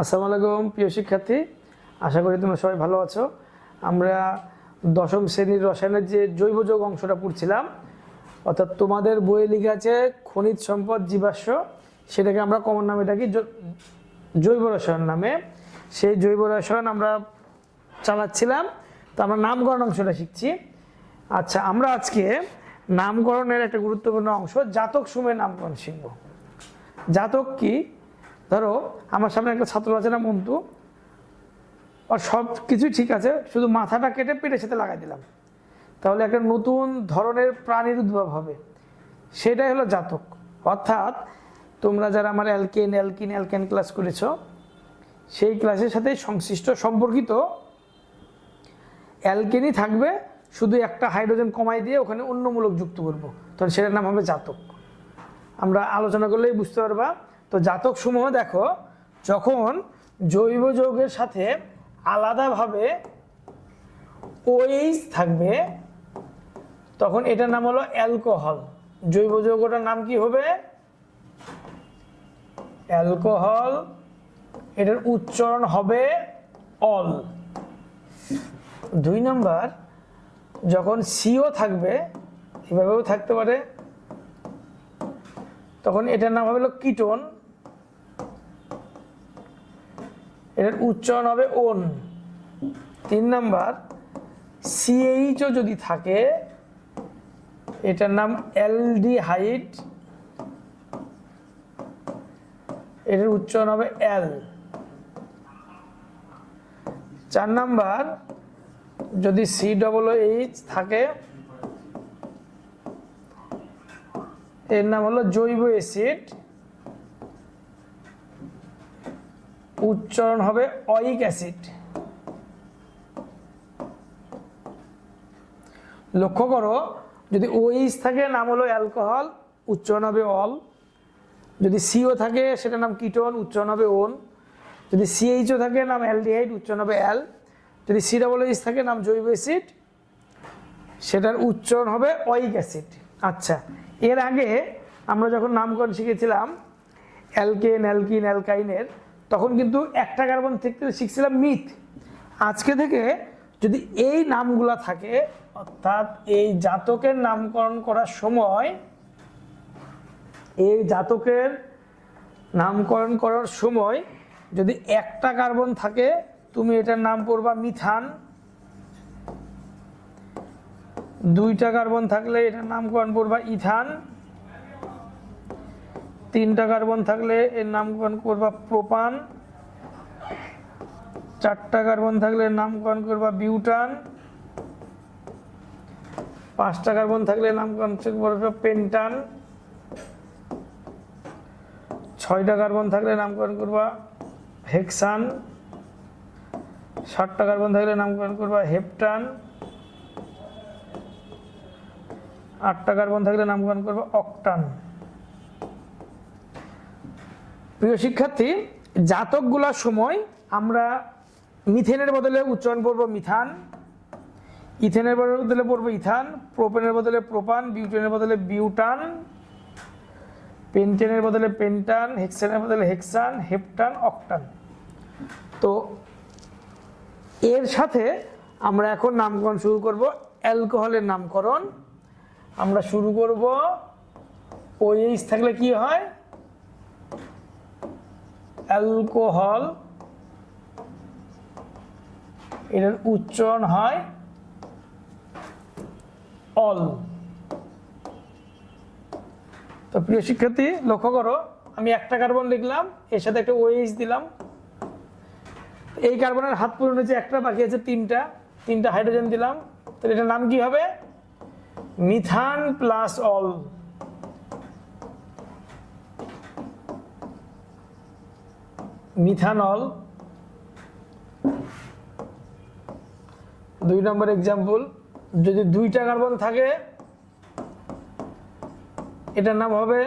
আসসালামু আলাইকুম, প্রিয় শিক্ষার্থী। আশা করি তোমরা সবাই ভালো আছো। আমরা দশম শ্রেণির রসায়নের যে জৈব যৌগ অংশটা পড়ছিলাম, অর্থাৎ তোমাদের বইয়ে লিখে আছে খনিজ সম্পদ জীবাশ্ম, সেটাকে আমরা কমন নামে ডাকি জৈব রসায়ন নামে। সেই জৈব রসায়ন আমরা চালাচ্ছিলাম, তো আমরা নামকরণ অংশটা শিখছি। আচ্ছা আমরা আজকে নামকরণের একটা গুরুত্বপূর্ণ অংশ, জাতক সময়ের নামকরণ শিখব। জাতক কি? ধরো, আমার সামনে একটা ছাত্র আছে না মন্তু আর সব কিছুই ঠিক আছে, শুধু মাথাটা কেটে পেটের সাথে লাগাই দিলাম। তাহলে একটা নতুন ধরনের প্রাণীর উদ্ভব হবে। সেটাই হলো জাতক। অর্থাৎ তোমরা যারা আমার অ্যালকেন অ্যালকিন অ্যালকেন ক্লাস করেছ, সেই ক্লাসের সাথে সংশ্লিষ্ট, সম্পর্কিত অ্যালকেনই থাকবে, শুধু একটা হাইড্রোজেন কমাই দিয়ে ওখানে অন্যমূলক যুক্ত করব। তখন সেটার নাম হবে জাতক। আমরা আলোচনা করলেই বুঝতে পারবা তো জাতক সমূহ দেখো, যখন জৈব যৌগের সাথে আলাদাভাবে ওএইচ থাকবে, তখন এটার নাম হলো অ্যালকোহল। জৈব যৌগটার নাম কি হবে? অ্যালকোহল। এটার উচ্চারণ হবে অল। দুই নাম্বার, যখন সিও থাকবে, এভাবেও থাকতে পারে। তখন এটার নাম হবে কিটোন। এটার উচ্চারণ হবে ওন। তিন নাম্বার সিএইচও যদি থাকে, এটার নাম অ্যালডিহাইড, এটার উচ্চারণ হবে এল চার নাম্বার, যদি সি ডবল এইচ থাকে, এর নাম হলো জৈব অ্যাসিড। উচ্চারণ হবে অয়িক অ্যাসিড। লক্ষ্য করো, যদি ওইচ থাকে, নাম হলো অ্যালকোহল, উচ্চারণ হবে অল। যদি সিও থাকে, সেটার নাম কিটোন, উচ্চারণ হবে ওন। যদি সিএইচও থাকে, নাম অ্যালডিহাইড, উচ্চারণ হবে অ্যাল। যদি সি ডাবল এইচ থাকে, নাম জৈব অ্যাসিড, সেটার উচ্চারণ হবে অয়িক অ্যাসিড। আচ্ছা এর আগে আমরা যখন নামকরণ শিখেছিলাম, অ্যালকেন, অ্যালকিন, অ্যালকাইনের তখন কিন্তু একটা কার্বন থেকে শিখছিলাম মিথ আজকে থেকে যদি এই নামগুলা থাকে, অর্থাৎ এই জাতকের নামকরণ করার সময়, এই জাতকের নামকরণ করার সময় যদি একটা কার্বন থাকে, তুমি এটার নাম করবা মিথান। দুইটা কার্বন থাকলে এটার নামকরণ করবা ইথান। তিনটা কার্বন থাকলে এর নামকরণ করবা প্রোপান, চারটা কার্বন থাকলে এর নামকরণ করবা বিউটান, পাঁচটা কার্বন থাকলে নামকরণ করবা পেন্টান, ছয়টা কার্বন থাকলে নামকরণ করবা হেক্সান ষাটটা কার্বন থাকলে নামকরণ করবা হেপটান, আটটা কার্বন থাকলে নামকরণ করবা অকটান। প্রিয় শিক্ষার্থী জাতকগুলার সময় আমরা মিথেনের বদলে উচ্চারণ করব মিথান, ইথেনের বদলে পড়ব ইথান, প্রোপেনের বদলে প্রোপান, বিউটেনের বদলে বিউটান, পেন্টেনের বদলে পেন্টান, হেক্সানের বদলে হেক্সান, হেপটান, অকটান। তো এর সাথে আমরা এখন নামকরণ শুরু করব, অ্যালকোহলের নামকরণ। আমরা শুরু করব ওএইচ থাকলে কি হয়? অ্যালকোহল, এটার উচ্চারণ হয় অল। তো প্রিয় শিক্ষার্থী, লক্ষ্য করো, আমি একটা কার্বন লিখলাম, এর সাথে একটা ওএইচ দিলাম। এই কার্বনের হাত পূরণ হয়েছে একটা বাকি আছে তিনটা তিনটা হাইড্রোজেন দিলাম। তাহলে এটার নাম কি হবে? Methane plus ol. মিথানল। দুই নম্বর এক্সাম্পল যদি দুইটা কার্বন থাকে, এটার নাম হবে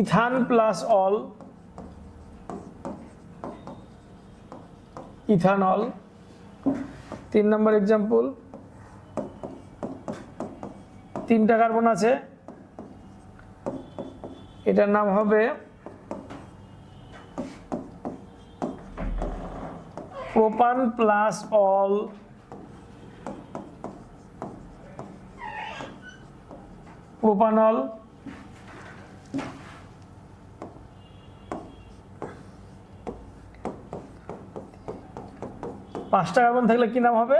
ইথান প্লাস অল। ইথানল। তিন নম্বর এক্সাম্পল তিনটা কার্বন আছে। এটার নাম হবে প্রোপান প্লাস অল প্রোপানল পাঁচটা কার্বন থাকলে কি নাম হবে?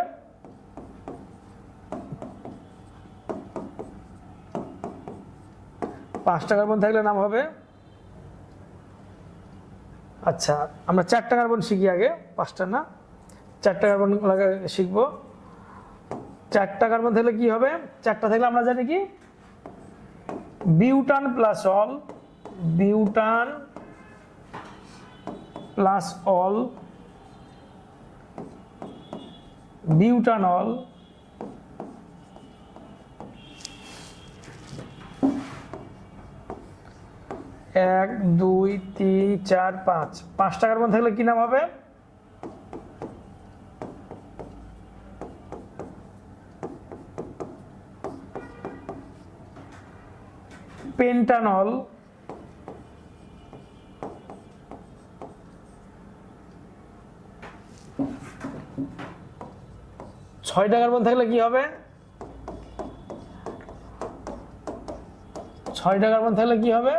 পাঁচটা কার্বন থাকলে নাম হবে? আচ্ছা আমরা চারটা কার্বন শিখি আগে, পাঁচটা না? চারটা শিখব। চারটা কার্বন থাকলে কি হবে? চারটা থাকলে আমরা জানি কি? Butane plus ol, butane plus ol butanol এক, দুই, তিন, চার, পাঁচ। পাঁচ টাকার কার্বন থাকলে কি নাম হবে? পেন্টানল। ছয় টাকার কার্বন থাকলে কি হবে? ছয় টাকার কার্বন থাকলে কি হবে?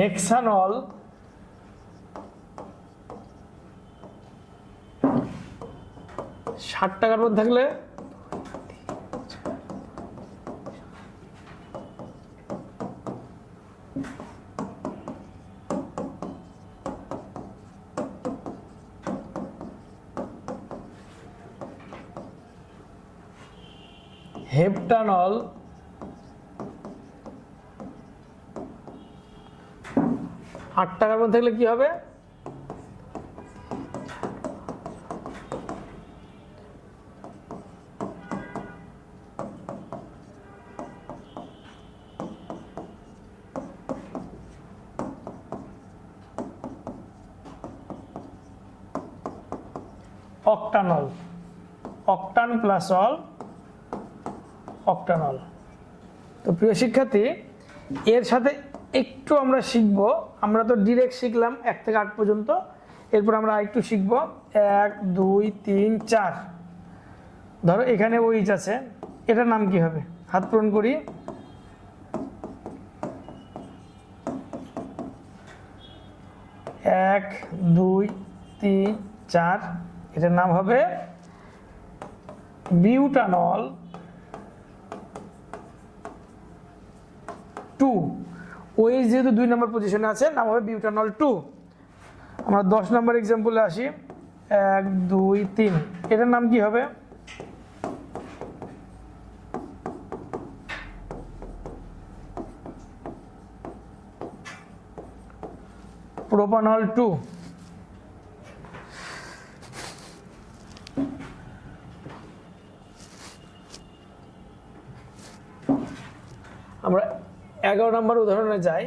হেক্সানল ষাট টাকার মধ্যে থাকলে হেপটানল আটটা কার্বন থাকলে কি হবে? Octanol. Octane plus ol, octanol. তো প্রিয় শিক্ষার্থী, এর সাথে একটু আমরা শিখব আমরা তো ডিরেক্ট শিখলাম এক থেকে আট পর্যন্ত। এরপর আমরা আরেকটু শিখব। এক, দুই, তিন, চার। ধরো এখানে ওইচ আছে। এটার নাম কি হবে? হাত পূরণ করি। এক, দুই, তিন, চার। এটার নাম হবে বিউটানল টু। ওই যেহেতু দুই নম্বর পজিশনে আছে, নাম হবে বিউটানল টু আমরা দশ নম্বর এক্সাম্পলে আসি। এক, দুই, তিন। এটার নাম কি হবে? প্রোপানল টু আমরা এগারো নম্বর উদাহরণে যাই।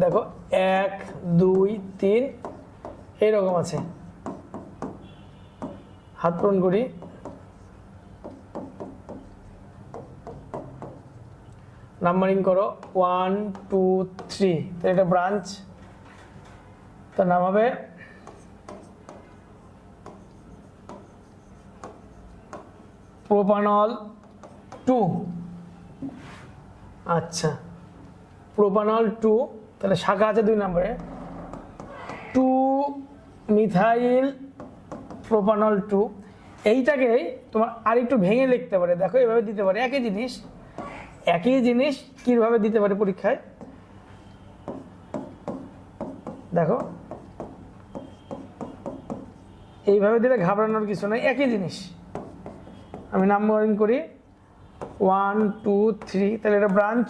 দেখো, এক, দুই, তিন এইরকম আছে। হাত পূরণ করি। নাম্বারিং করো। One, two, three. এটা ব্রাঞ্চ। তার নাম হবে প্রোপানল টু। আচ্ছা। প্রোপানল টু তাহলে শাখা আছে দুই নম্বরে। টু মিথাইল প্রোপানল টু এইটাকেই তোমার আরেকটু ভেঙে লিখতে পারে। দেখো, এভাবে দিতে পারে। একই জিনিস একই জিনিস কীভাবে দিতে পারে পরীক্ষায়? দেখো, এইভাবে দিলে ঘাবড়ানোর কিছু নাই, একই জিনিস। আমি নাম্বারিং করি। ওয়ান টু থ্রি তাহলে এটা ব্রাঞ্চ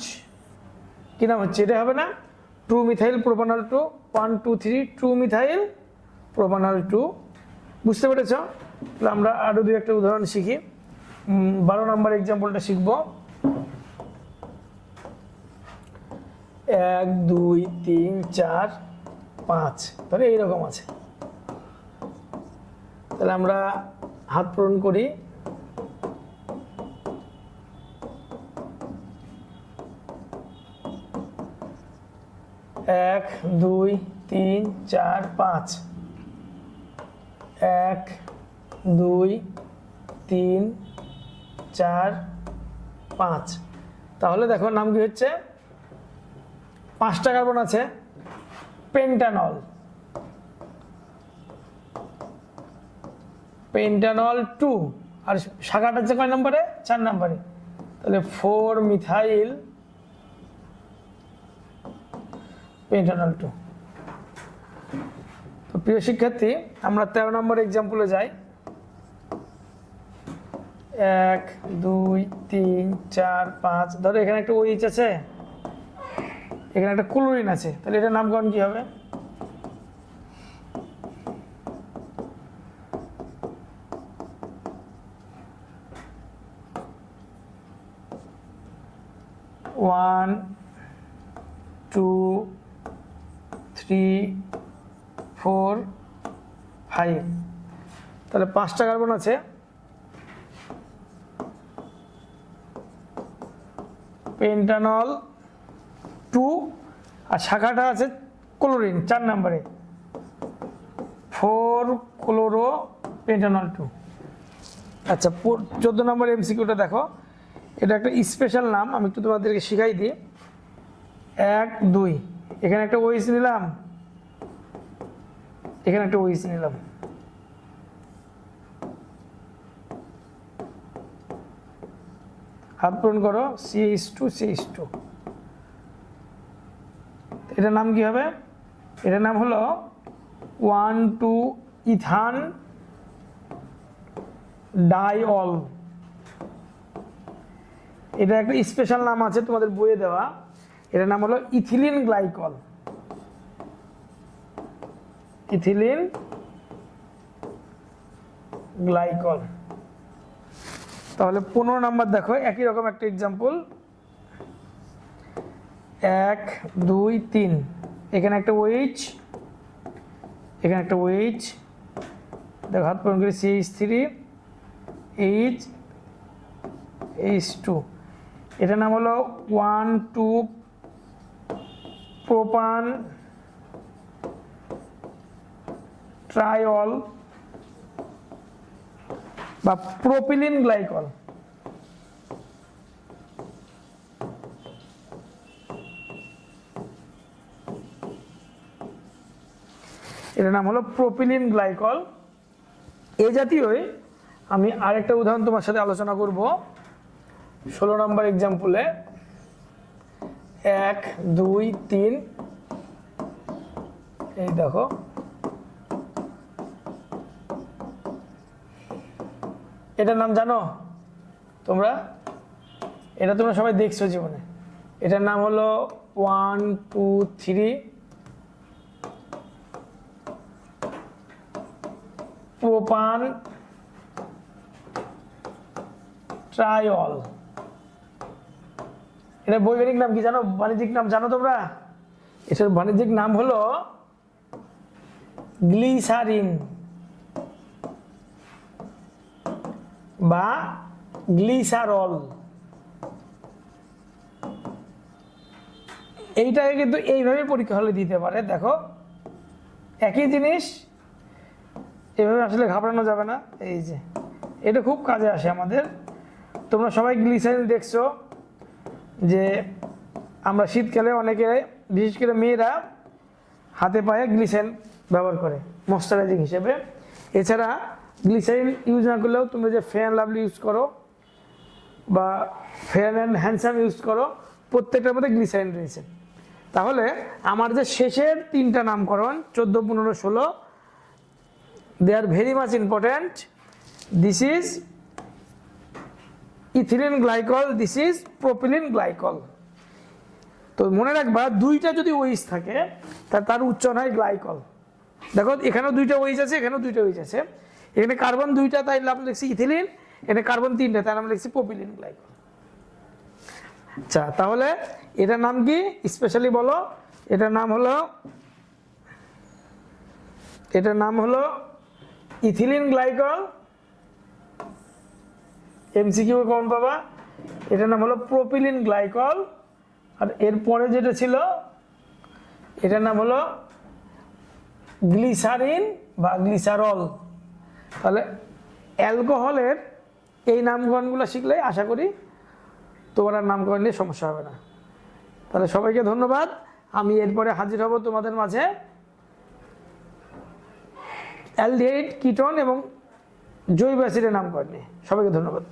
কি নাম হচ্ছে? এটা হবে না? Two methyl propanol two one two three two methyl propanol two বুঝতে পেরেছ? তাহলে আমরা আরও দুই একটা উদাহরণ শিখি। বারো নম্বর এক্সাম্পলটা শিখব। এক, দুই, তিন, চার, পাঁচ। তাহলে এইরকম আছে। তাহলে আমরা হাত পূরণ করি। এক, দুই, তিন, চার, পাঁচ। এক, দুই, তিন, চার, পাঁচ। তাহলে দেখো নাম কি হচ্ছে? পাঁচটা কার্বন আছে, পেন্টানল। পেন্টানল টু। আর শাখাটা হচ্ছে কয় নম্বরে? চার নম্বরে। তাহলে ফোর মিথাইল পেন্টানল টু। তো প্রিয় শিক্ষার্থী, আমরা তেরো নম্বর এক্সাম্পলে যাই। এক, দুই, তিন, চার, পাঁচ, ধরো এখানে একটা ওইচ আছে, এখানে একটা ক্লোরিন আছে, তাহলে এটার নামকরণ কি হবে one two three four, five. তাহলে পাঁচটা কার্বন আছে। পেন্টানল টু, আর শাখাটা আছে ক্লোরিন, চার নম্বরে। Four, chloro, pentanol two. আচ্ছা চোদ্দ নম্বর এমসিকিউটা দেখো। এটা একটা স্পেশাল নাম, আমি একটু তোমাদেরকে শিখাই দিই। এক, দুই। এখানে একটা ওইস নিলাম। এখানে একটা ওইস নিলাম। হাত পূরণ করো সিএইচ টু সিএইচ টু এটার নাম কি হবে? এটার নাম হলো ওয়ান টু ইথান, ডাইঅল। এটা একটা স্পেশাল নাম আছে তোমাদের বইয়ে দেওয়া। এটার নাম হলো ইথিলিন গ্লাইকল। ইথিলিন গ্লাইকল তাহলে পনেরো নাম্বার দেখো, একই রকম একটা এক্সাম্পল এক, দুই, তিন। এখানে একটা ওইচ এখানে একটা ওইচ দেখো, হাত পূরণ করে CH three H H two এটার নাম হলো ওয়ান টু প্রোপান ট্রাইল বা প্রোপিলিন গ্লাইকল এটার নাম হলো প্রোপিলিন গ্লাইকল এ জাতীয়ই আমি আরেকটা উদাহরণ তোমার সাথে আলোচনা করব। ষোলো নম্বর এক্সাম্পলে এক, দুই, তিন। এই দেখো এটার নাম জানো? তোমরা? এটা তোমরা সবাই দেখছ জীবনে। এটার নাম হলো one two three propane triol এটা বৈজ্ঞানিক নাম কি জানো? বাণিজ্যিক নাম জানো তোমরা? এটার বাণিজ্যিক নাম হলো গ্লিসারিন বা গ্লিসারল। এইটাকে কিন্তু এইভাবে পরীক্ষা হলে দিতে পারে, দেখো। একই জিনিস, এভাবে আসলে ঘাবড়ানো যাবে না। এই যে, এটা খুব কাজে আসে আমাদের। তোমরা সবাই গ্লিসারিন দেখছ যে আমরা শীতকালে অনেকে, বিশেষ করে মেয়েরা হাতে পায়ে গ্লিসেন ব্যবহার করে, ময়শ্চারাইজিং হিসেবে। এছাড়া গ্লিসারিন ইউজ না করলেও তুমি যে ফেয়ার লাভলি ইউজ করো বা ফেয়ার অ্যান্ড হ্যান্ডসাম ইউজ করো, প্রত্যেকটার মধ্যে গ্লিসারিন রয়েছে। তাহলে আমার যে শেষের তিনটা নামকরণ, চোদ্দ, পনেরো, ষোলো they are very much important this is ethylene glycol this is propylene glycol তো মনে রাখবা, দুইটা যদি ওইস থাকে, তা তার উচ্চারণ হয় গ্লাইকল দেখো, এখানেও দুইটা ওইস আছে, এখানেও দুইটা ওইস আছে। এখানে কার্বন দুইটা, তাই নাম লিখছি ইথিলিন, এখানে কার্বন তিনটা, তাই নাম লিখছি প্রোপিলিন গ্লাইকল আচ্ছা তাহলে এটার নাম কি? স্পেশালি বলো, এটার নাম হলো, এটার নাম হলো ইথিলিন গ্লাইকল এমসিকিউ কমন পাবা। এটার নাম হলো প্রোপিলিন গ্লাইকল আর এরপরে যেটা ছিল, এটার নাম হলো গ্লিসারিন বা গ্লিসারল তাহলে অ্যালকোহলের এই নামকরণগুলো শিখলে আশা করি তোমার আর নামকরণ নিয়ে সমস্যা হবে না। তাহলে সবাইকে ধন্যবাদ। আমি এরপরে হাজির হব তোমাদের মাঝে। অ্যালডিহাইড, কিটন এবং জৈব অ্যাসিডের নামকরণ নিয়ে। সবাইকে ধন্যবাদ।